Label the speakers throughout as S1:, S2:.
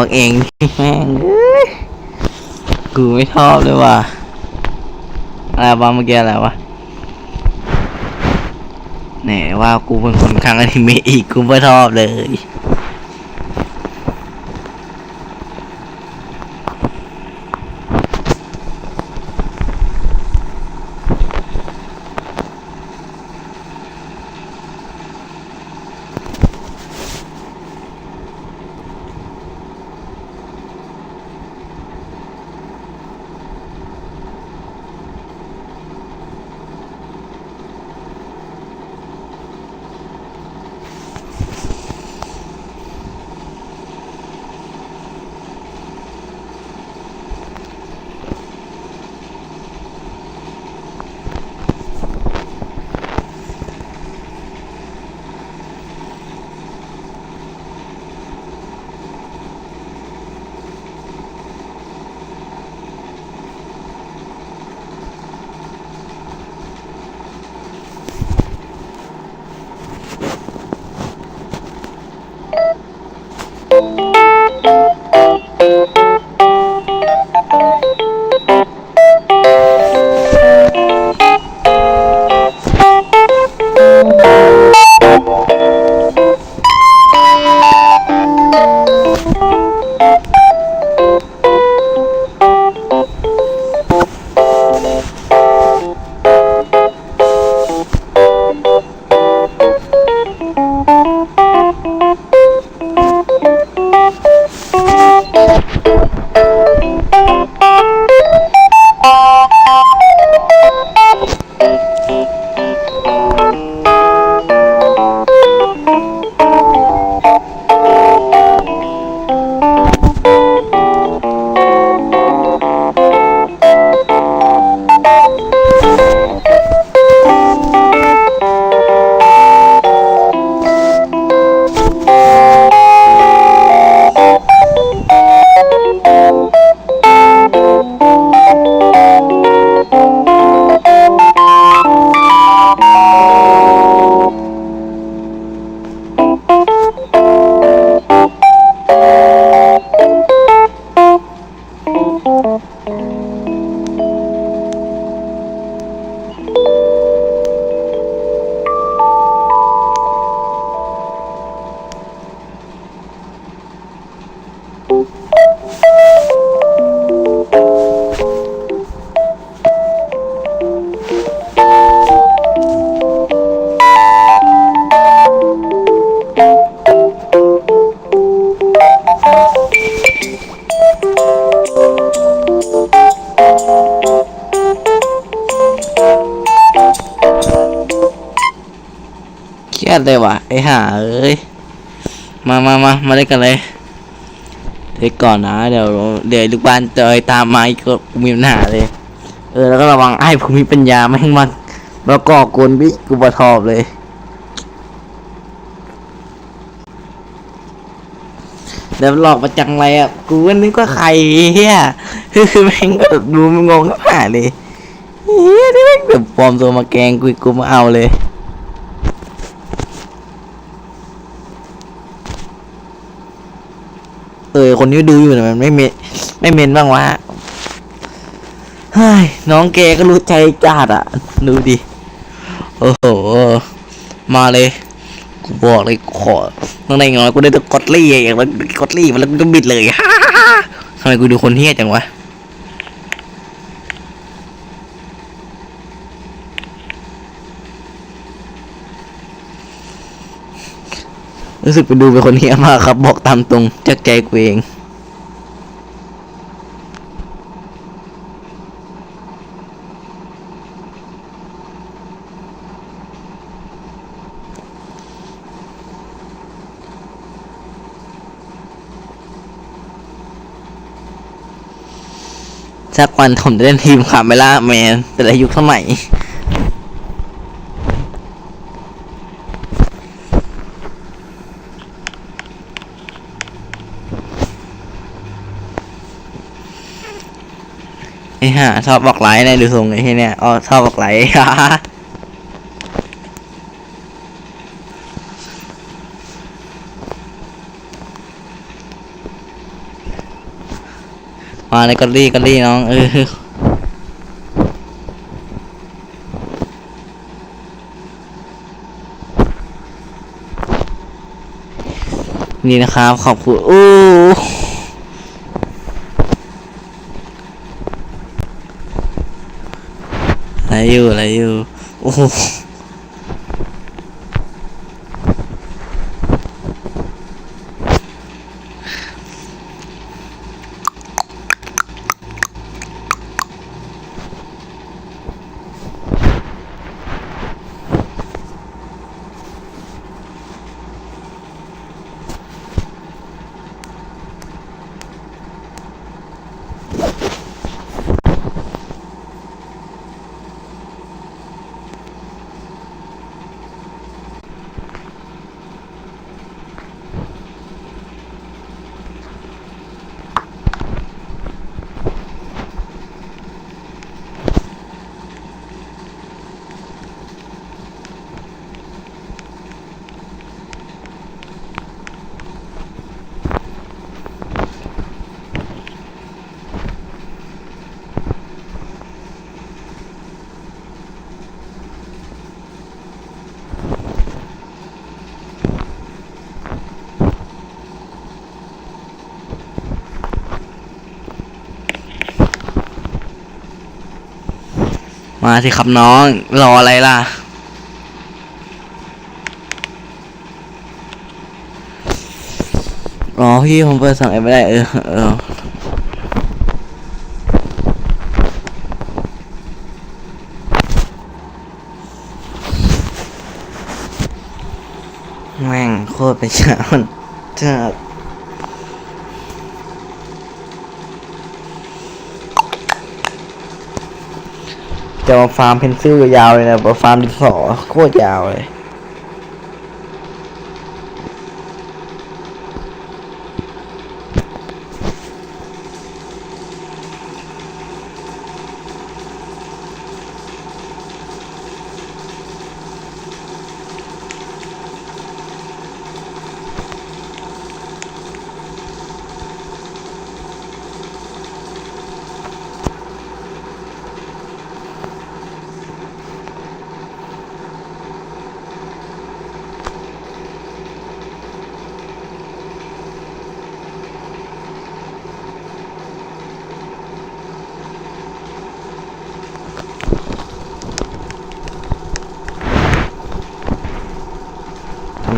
S1: ของเองแม่งกูไม่ชอบเลยว่ะอะไรวะเมื่อกี้อะไรวะแหนว่ากูเป็นคนข้างอนิเมะอีกกูไม่ชอบเลย ห่าเอ้ย มามามามาเล่นกันเลยเด็กก่อนนะเดี๋ยวเดี๋ยวลูกบ้านเจอตามมาอีกก็มีปัญหาเลย เออแล้วก็ระวังไอ้ผมมีปัญญาไม่ให้มันแล้วก็กวนบิกูบะทอบเลย เดี๋ยวหลอกมาจังไรอะ กูนึกว่าใครเฮียคือคือแม่งแบบดูมันงงก็ผ่าเลยเฮียนี่แม่งแบบปลอมตัวมาแกงกูอีกกูมาเอาเลย เออคนที่ดูอยู่นะมันไม่เมนไม่เมนบ้างวะเฮ้ยน้องแกก็รู้ใจจัดอะ ดูดิ โอ้โห มาเลย กูบอกเลยขอตั้งแต่น้อยกูได้แตัวกอตลี่อย่างแล้วกอตลี่มันแล้วกูก็บิดเลยฮ่าทำไมกูดูคนเฮี้ยจังวะ รู้สึกไปดูเป็นคนเฮี้ยมากครับ บอกตามตรงจากใจกูเองสักวันผมจะเล่นทีมคาเมล่าแมนแต่ละยุคสมัย ไอ้ห่าชอบบอกไลค์ในดูทรงไอ้ที่เนี่ยอ๋อชอบบอกไลค์มาเลยกอลลี่กอลลี่น้องเออนี่นะครับ ขอบคุณโอ้ อะไรอยู่อะไรอยู่ โอ้ มาสิครับน้อง รออะไรล่ะ อ๋อพี่ผมเปิดสั่งเองไม่ได้เออเออแม่งโคตรไปช้ามันจะ จะมาฟาร์มเพนซิลยาวๆเลยนะฟาร์มดินสอโคตรยาวเลย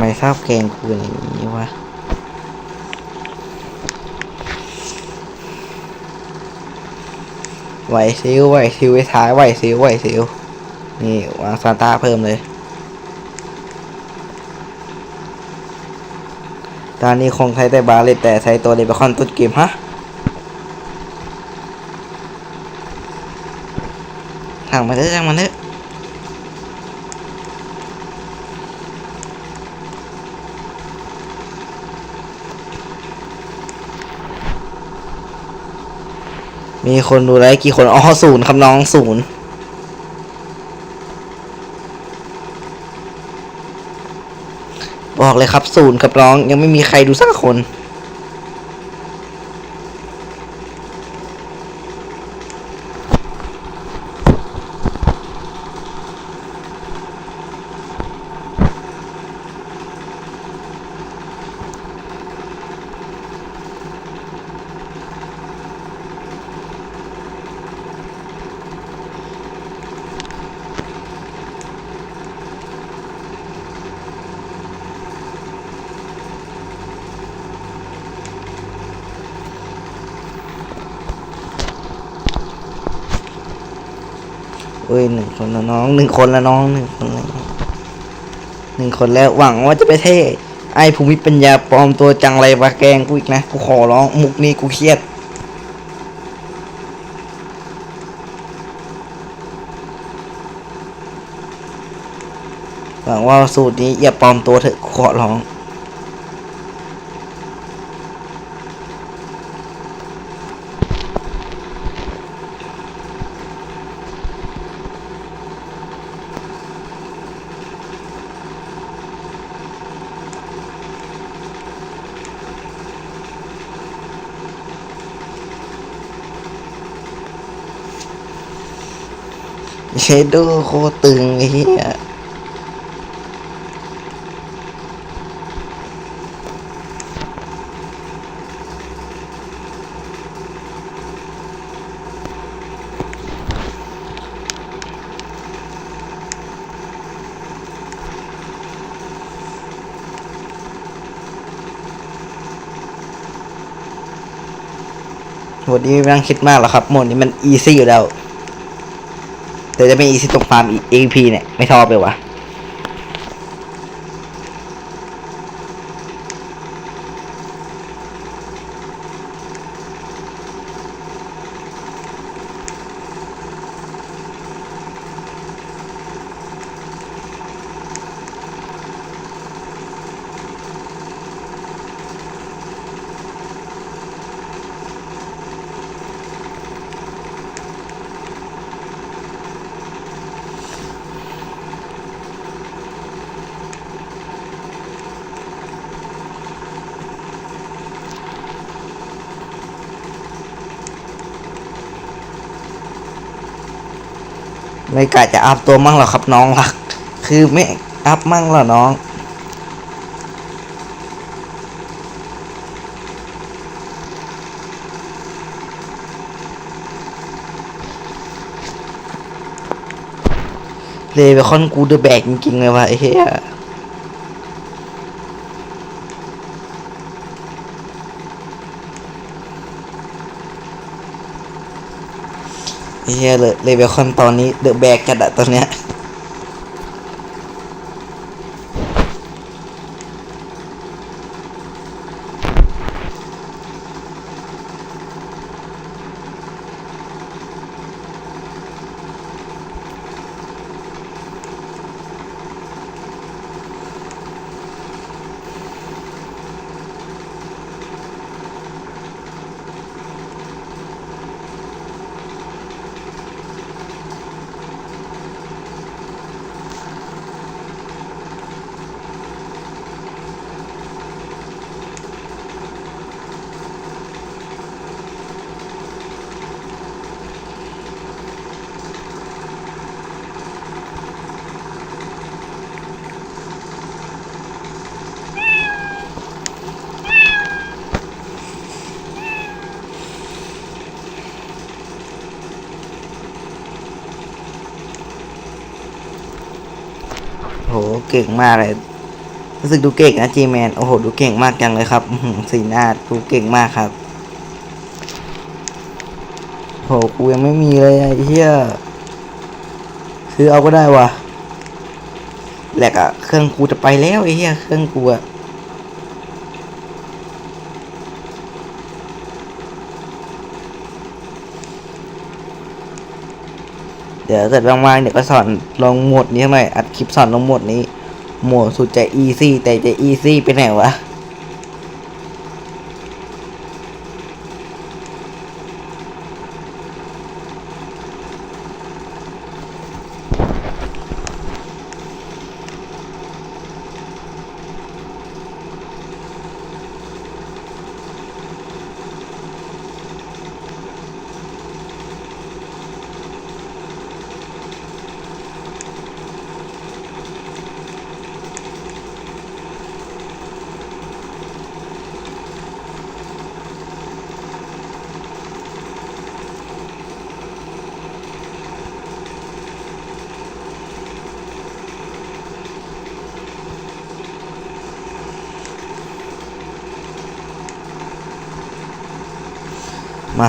S1: ไมชอบแกงกูอย่างนี้วะไหวซิวไหวซิวไว้ท้ายไหวซิวไหวซิวนี่วางซานต้าเพิ่มเลยตอนนี้คงใช้แต่บาเลตแต่ใช้ตัวเดบคอนต้นเกมฮะทางมาเถอะทางมาเถอะ มีคนดูไลค์กี่คนอ๋อศูนย์ครับน้องศูนย์บอกเลยครับศูนย์ครับน้องยังไม่มีใครดูสักคน อ้ยหนึ่งคนละน้องหนึ่งคนละน้องหนึ่งคนละหนึ่งคนแล้วหวังว่าจะไปเท่ไอ้ภูมิปัญญาปลอมตัวจังไรวะแกงกูอีกนะกูขอร้องมุกนี้กูเครียดหวังว่าสูตรนี้อย่าปลอมตัวเถอะขอร้อง เชโดโคตึงไอ้เหี้ยโหมดนี้ไม่ต้องคิดมากหรอกครับโหมดนี้มันอีซี่อยู่แล้ว แต่จะเป็นอีซิตรงฟาร์มอีพีเนี่ย ไม่ชอบเลยวะ ไม่กะจะอัพตัวมั่งหรอครับน้องรัก คือไม่อัพมั่งหรอน้อง เลยไปคอนกูเดอะแบกจริงๆเลยว่ะไอ้เหี้ย เฮียเลยเลเวลคอนตอนนี้เดอะแบกจัดอะตอนเนี้ย โห เก่งมากเลย รู้สึกดูเก่งนะจีแมนโอ้โห ดูเก่งมากจังเลยครับสีหน้าดูเก่งมากครับโหกูยังไม่มีเลยไอ้เหี้ยซื้อเอาก็ได้วะแหลกอะเครื่องกูจะไปแล้วไอ้เหี้ยเครื่องกูอะเดี๋ยวเกิดว่างๆเดี๋ยวก็สอนลงหมดนี้หน่อยอัดคลิปสอนลงหมดนี้ หมดสุดจะอีซี่แต่จะอีซี่ไปไหนวะ ม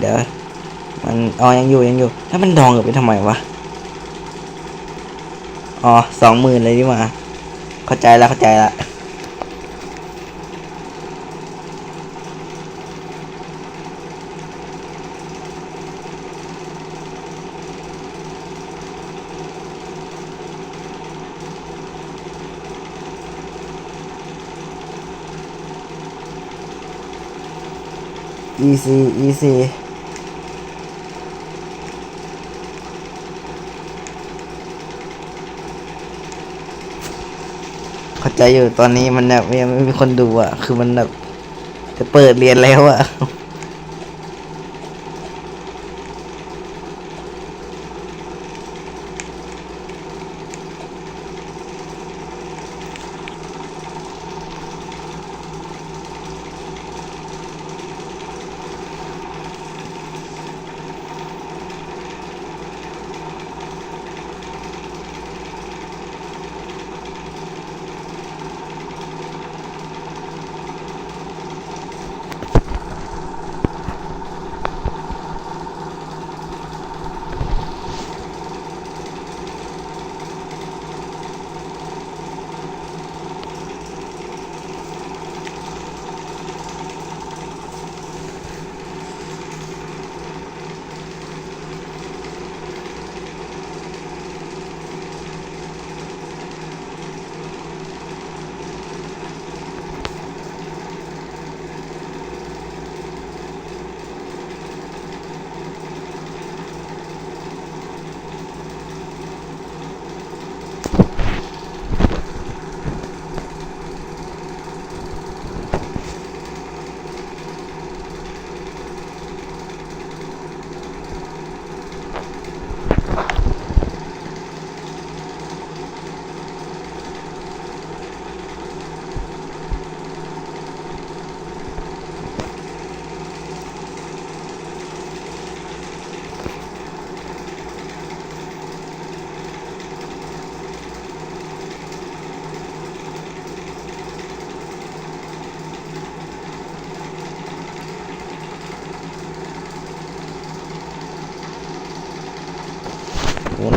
S1: เดี๋ยวมันอ๋อยังอยู่ยังอยู่ ถ้ามันดองเออไปทำไมวะอ๋อสองหมื่นเลยดีกว่าเข้าใจละเข้าใจละอีซีอีซี ใจอยู่ตอนนี้มันแบบยังไม่มีคนดูอะ คือมันแบบจะเปิดเรียนแล้วอะ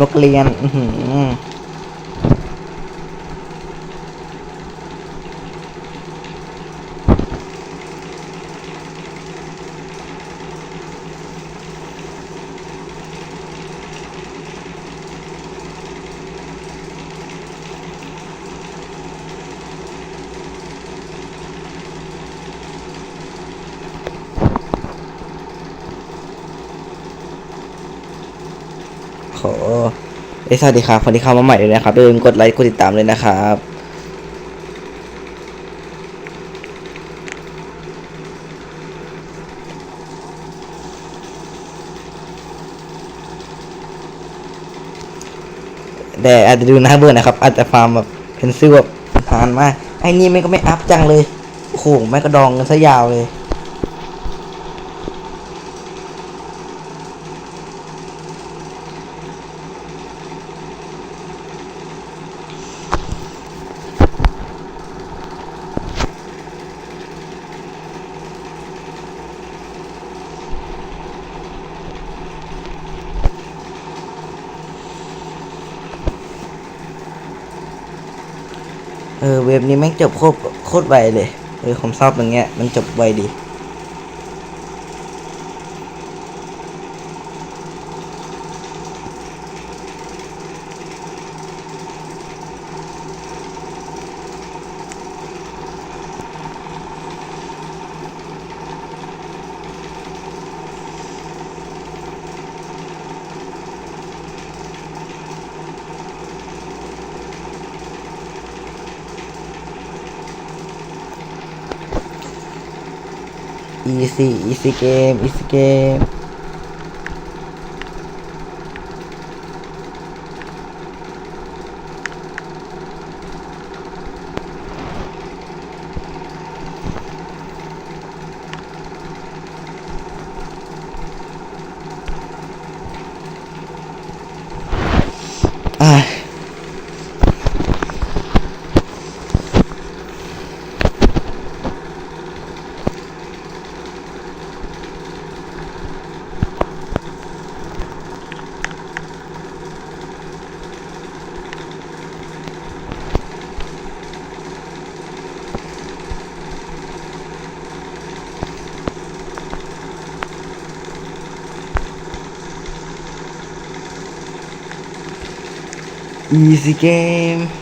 S1: นกเรียน อื โหเอ้สวัสดีครับคนที่เข้ามาใหม่เลยนะครับอย่าลืมกดไลค์กดติดตามเลยนะครับแต่อาจจะดูน่าเบื่อนะครับ อาจจะฟาร์มแบบเพนซิลแบบนานมากไอ้นี่ไม่ก็ไม่อัพจังเลยโอ้โหแม่กระดองกันซะยาวเลย เออ เว็บนี้แม่ง จบโคตรโคตรไวเลยเออผมชอบอย่างเงี้ยมันจบไวดี easy easy game easy game อ่ easy game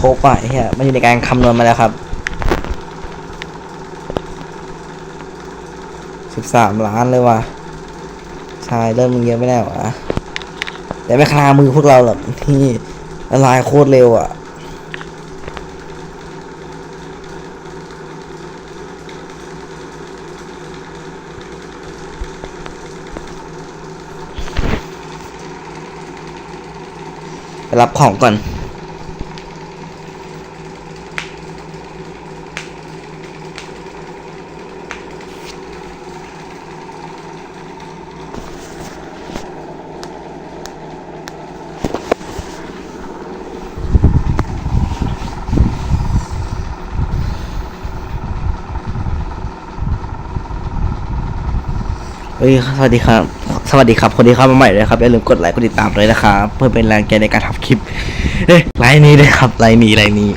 S1: ครบอะไอ้เฮียมันอยู่ในการคำนวณมาแล้วครับสิบสามล้านเลยว่ะใช่เริ่มมึงเยอะไม่ได้หรอวะแต่ไม่คลามือพวกเราหรอกที่ละลายโคตรเร็วอะไปรับของก่อน เฮ้ยสวัสดีครับ สวัสดีครับ คนที่เข้ามาใหม่เลยครับ อย่าลืมกดไลค์ กดติดตามเลยนะครับ เพื่อเป็นแรงใจในการทำคลิป เอ้ยไลน์นี้เลยครับ ไลน์นี้ ไลน์นี้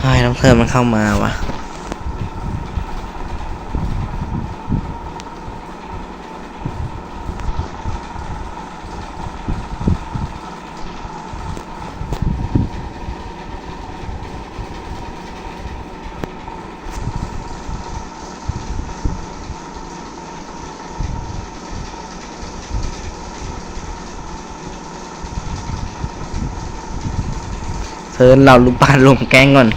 S1: ใช่น้ องเธอมันเข้ามาวะเธอเราลูกบ้านรวมแกงก่อน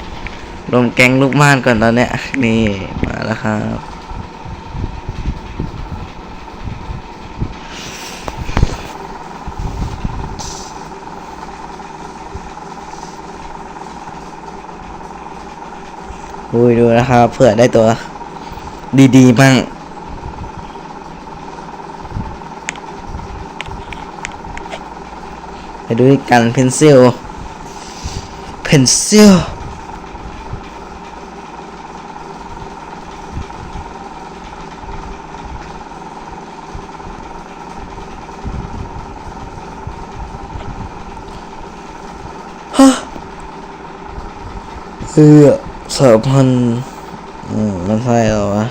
S1: รวมแก๊งลูกบ้านก่อนตอนเนี้ย นี่ มาแล้วครับอุ้ยดูนะครับเผื่อได้ตัว ดีๆบ้างไปดูกันเพนซิลเพนซิล ฮะเออ สามพันอืมมันใช่หรอวะ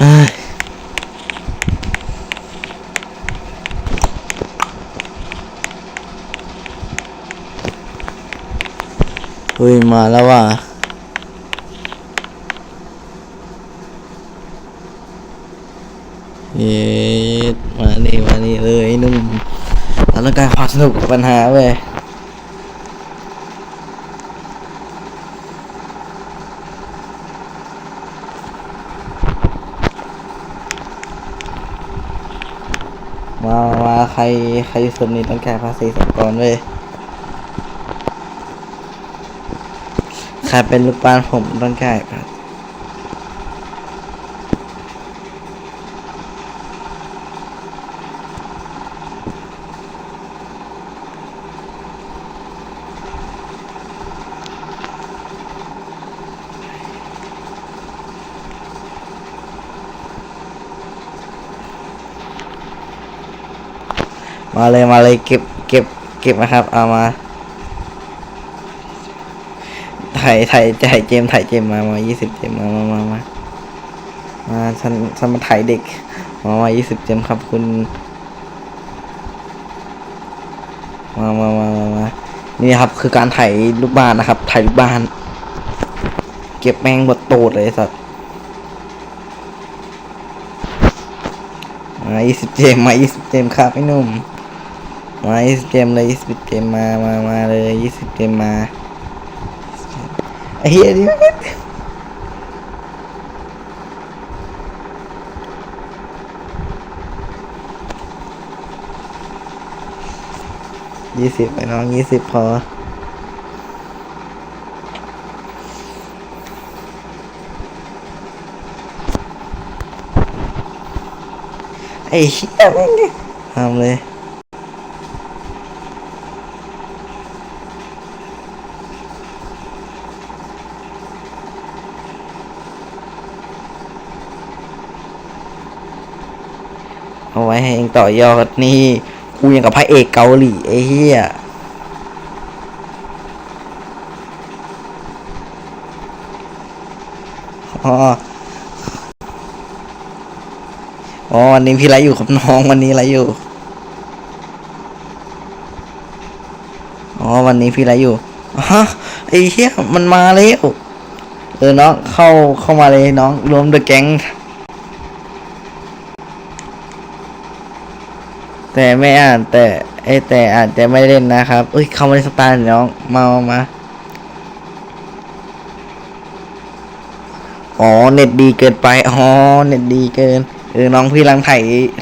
S1: เอ้ย้ยมาแล้วว่ะเย็ดมานี่มานี่เลยนุ่มเราต้องการความสนุกปัญหาเว้ยมา มา ใคร ใครสนนี้ต้องจ่ายภาษีสรรพากรเว้ย ใครเป็นลูกบ้านผมต้องจ่ายภาษีมาเลยมาเลยเก็บเก็บเก็บนะครับเอามา ถ่ายถ่ายถ่ายเจมถ่ายเจมมามายี่สิบเจมมามามามามาฉันฉันมาถ่ายเด็กมามายี่สิบเจมครับคุณมามามามามานี่ครับคือการถ่ายลูกบ้านนะครับ ถ่ายลูกบ้าน เก็บแมงบดโตดเลยสัตว์มายี่สิบเจมมายี่สิบเจมครับไอ้นุ่มมายี่สิบเจมเลยยี่สิบเจมมามามาเลยยี่สิบเจมมา ไอ้เหี้ยนี่ยี่สิบไปน้องยี่สิบพอไอ้เหี้ยแม่งทำเลย เอาไว้ให้เอง ต่อยอดนี่กูยังกับพระเอกเกาหลีไอ้เหี้ยอ๋ออ๋อวันนี้พี่ไรอยู่กับน้องวันนี้ไรอยู่ อ๋อวันนี้พี่ไรอยู่ฮะไอ้เหี้ยมันมาแล้วเออน้องเข้าเข้ามาเลยน้องรวมเดอะแก๊ง แต่ไม่อ่านแต่ไอแต่อาจจะไม่เล่นนะครับเอ้ยเข้ามาในสตาร์น้องมามามาอ๋อเน็ตดีเกินไปอ๋อเน็ตดีเกินเออน้องพี่รังไถ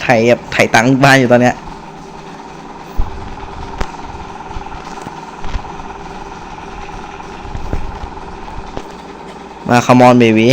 S1: ไถแบบไถตังค์บ้านอยู่ตอนเนี้ยมาคามอนเบบี้